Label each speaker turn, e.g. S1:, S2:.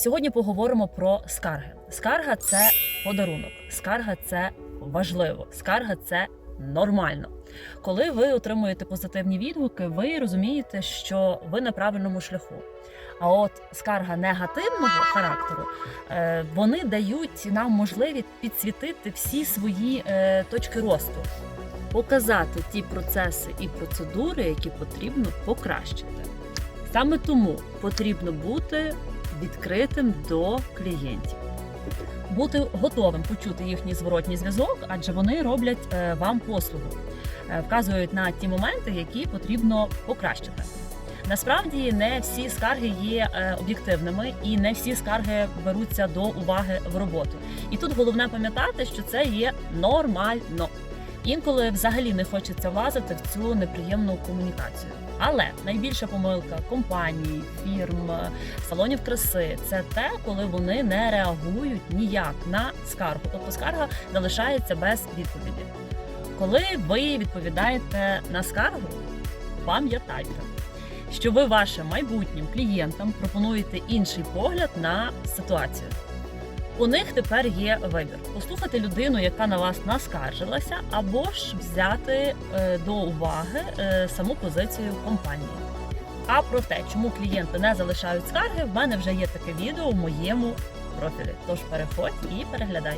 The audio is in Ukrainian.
S1: Сьогодні поговоримо про скарги. Скарга це подарунок, скарга це важливо, скарга це нормально. Коли ви отримуєте позитивні відгуки, ви розумієте, що ви на правильному шляху. А от скарга негативного характеру, е, вони дають нам можливість підсвітити всі свої е, точки росту, показати ті процеси і процедури, які потрібно покращити. Саме тому потрібно бути відкритим до клієнтів, бути готовим почути їхній зворотній зв'язок, адже вони роблять е, вам послугу, е, вказують на ті моменти, які потрібно покращити. Насправді не всі скарги є е, об'єктивними і не всі скарги беруться до уваги в роботу. І тут головне пам'ятати, що це є нормально. Інколи взагалі не хочеться влазити в цю неприємну комунікацію. Але найбільша помилка компаній, фірм, салонів краси це те, коли вони не реагують ніяк на скаргу. Тобто скарга залишається без відповіді. Коли ви відповідаєте на скаргу, пам'ятайте, що ви вашим майбутнім клієнтам пропонуєте інший погляд на ситуацію. У них тепер є вибір: послухати людину, яка на вас наскаржилася, або ж взяти е, до уваги е, саму позицію компанії. А про те, чому клієнти не залишають скарги, в мене вже є таке відео в моєму профілі. Тож переходь і переглядай.